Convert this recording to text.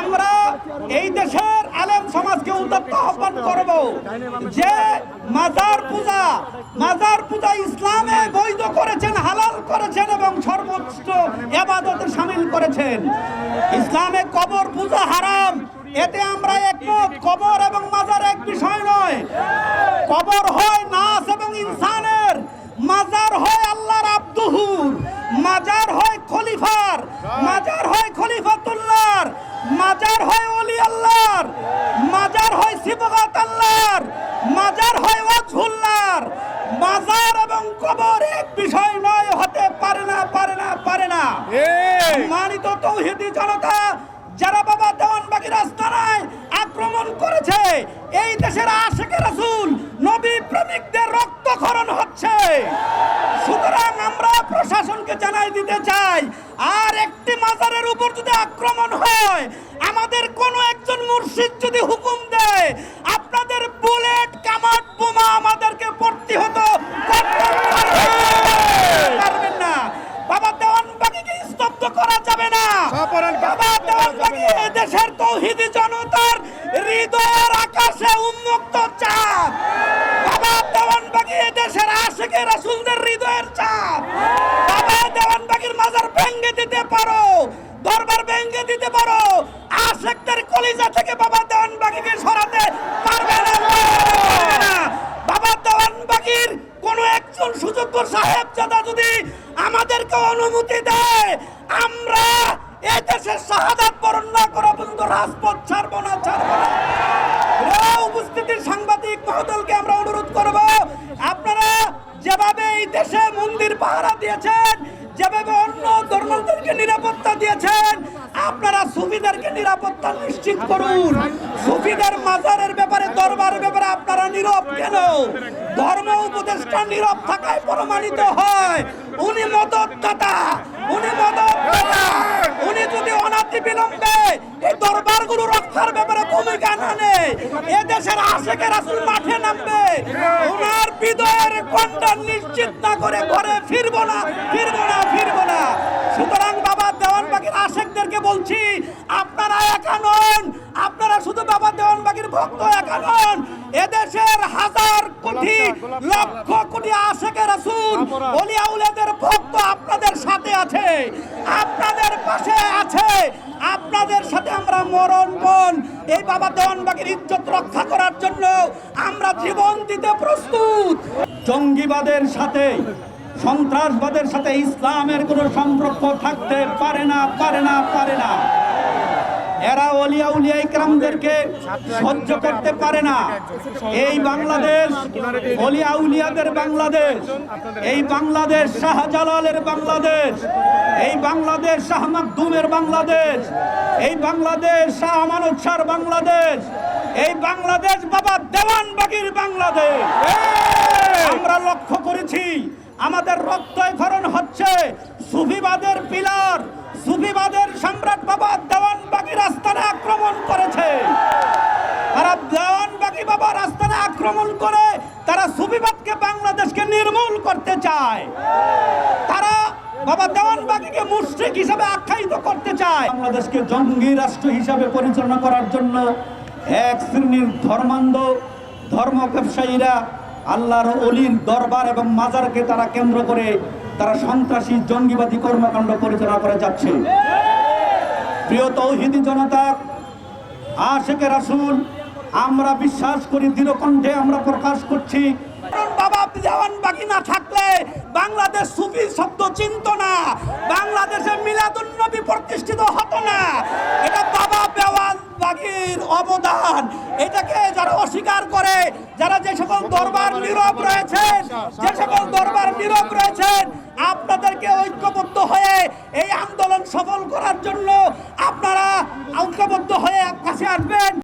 আমরা এই দেশের আলেম সমাজকে উদ্যত্ত আহ্বান করব যে মাজার পূজা মাজার পূজা ইসলামে বৈধ করেছেন, হালাল করেছেন এবং সর্বোচ্চ এবাদতে সামিল করেছেন। ইসলামে কবর, পূজা হারাম। এতে আমরা একমত, কবর এবং মাজার এক বিষয় নয়। কবর হয় নাস এবং ইনসানের। মাজার হয় আল্লাহর আব্দুহুর মাজার হয় খলিফার মাজার হয় খলিফাতুল্লাহর মাজার হয় ওলি আল্লাহর মাজার হয় সিবগাত আল্লাহর মাজার হয় ওয়াজহুল্লাহর মাজার এবং কবর এক বিষয় নয় হতে পারে না পারে না পারে না সম্মানিত তৌহিদি জনতা, যারা বাবা দেওয়ানবাগি রাস্তায় আক্রমণ করেছে, এই দেশের আশেকে রাসূল নবী প্রেমিকদের রক্তক্ষরণ হচ্ছে। সুতরাং আমরা প্রশাসনকে জানাই দিতে চাই, আর একটি মাজারের উপর যদি আক্রমণ হয়, আমাদের কোন একজন মুর্শিদ যদি হুকুম দেয়, আপনাদের বুলেট, কামাট, বোমা আমাদেরকে প্রতিহত করতে পারবেন না বাবা দেওয়ানবাগিকে স্তব্ধ করা যাবে না বাবা দেওয়ানবাগি এই দেশের তৌহিদি জনতার হৃদয়ের আকাশে উন্মুক্ত চাপ বাবা দেশের আশেকে রাসূলদের হৃদয়ের বাবা মাজার ভেঙে দিতে পারো, দরবার ভেঙে দিতে পারো। কলিজা থেকে বাবা সরাতে পারবে না। বাবা কোন একজন সুযোগ্য সাহেব যদি আমাদেরকে অনুমতি দেয়, আমরা এ দেশের শাহাদাত রাজপথ ছাড়বো না ছাড়বো না। উপস্থিতির সাংবাদিক মহোদলকে আমরা অনুরোধ করব, আপনারা যেভাবে এই দেশে মন্দির পাহারা দিয়েছেন, যেভাবে অন্য ধর্মদেরকে নিরাপত্তা দিয়েছেন, আপনারা সুফিদেরকে নিরাপত্তা নিশ্চিত করুন। সুফিদের মাজারের ব্যাপারে, দরবারের ব্যাপারে আপনারা নীরব কেন? ধর্ম উপদেষ্টা নীরব থাকায় প্রমাণিত হয়। উনি মদতদাতা উনি মদতদাতা, উনি যদি অনাতি বিলম্বে এই দরবারগুলো রক্ষার ব্যাপারে ভূমিকা না নেয় এ দেশের আশেকে রাসুল মাঠে নামবে। ওনার বিদয়ের কণ্ঠা নিশ্চিত না করে ঘরে ফিরবো না ফিরবো না ফিরবো না সুতরাং বাবা দেওয়ানবাগির আশেকদেরকে বলছি, আপনারা একা নন, আপনারা শুধু বাবা দেওয়ানবাগির ভক্ত একা নন। এদেশের হাজার কোটি, লক্ষ কোটি আশেকে রাসূল ওলিয়া উলিয়াদের ভক্ত আপনাদের সাথে আছে, আপনাদের পাশে আছে, আপনাদের সাথে আমরা মরণ বন। এই বাবা দেওয়ানবাগির ইজ্জত রক্ষা করার জন্য আমরা জীবন দিতে প্রস্তুত। জঙ্গিবাদের সাথে সন্ত্রাসবাদের সাথে ইসলামের কোনো সম্পর্ক থাকতে পারে না পারে না পারে না। এরা অলিয়া উলিয়া ইকরামদেরকে সহ্য করতে পারে না। এই বাংলাদেশ, অলিয়া উলিয়াদের বাংলাদেশ, এই বাংলাদেশ শাহজালালের বাংলাদেশ, এই বাংলাদেশ শাহ মাকদুমের বাংলাদেশ, এই বাংলাদেশ শাহ আমানত শাহর বাংলাদেশ, এই বাংলাদেশ বাবা দেওয়ানবাগির বাংলাদেশ। আমরা লক্ষ্য করেছি আমাদের রক্তক্ষরণ হচ্ছে সুফিবাদের পিলার, সুফিবাদের সম্রাট বাবা দেওয়ানবাগি রাস্তায় আক্রমণ করেছে। তারা দেওয়ানবাগি বাবা রাস্তায় আক্রমণ করে তারা সুফিবাদকে বাংলাদেশকে নির্মূল করতে চায়। তারা বাবা দেওয়ানবাগিকে মুশরিক হিসাবে আখ্যায়িত করতে চায়। বাংলাদেশকে জঙ্গি রাষ্ট্র হিসাবে পরিচালনা করার জন্য এক শ্রেণির ধর্মান্ধ, ধর্ম ব্যবসায়ীরা আল্লাহর অলির দরবার এবং মাজারকে তারা কেন্দ্র করে তারা সন্ত্রাসী, জঙ্গিবাদী কর্মকাণ্ড পরিচালনা করে যাচ্ছে। প্রিয় তৌহিদি জনতা আশেকে রাসূল, আমরা বিশ্বাস করি, দৃঢ়কণ্ঠে আমরা প্রকাশ করছি। বাংলাদেশ সুফি প্রতিষ্ঠিত হতো না। এটা বাগির অবদান। এটাকে যারা অস্বীকার করে, যারা যে সকল দরবার নীরব রয়েছেন, যে সকল দরবার নীরব রয়েছেন, আপনাদেরকে ঐক্যবদ্ধ হয়ে এই আন্দোলন সফল করার জন্য আপনারা ঐক্যবদ্ধ হয়ে কাছে আসবেন।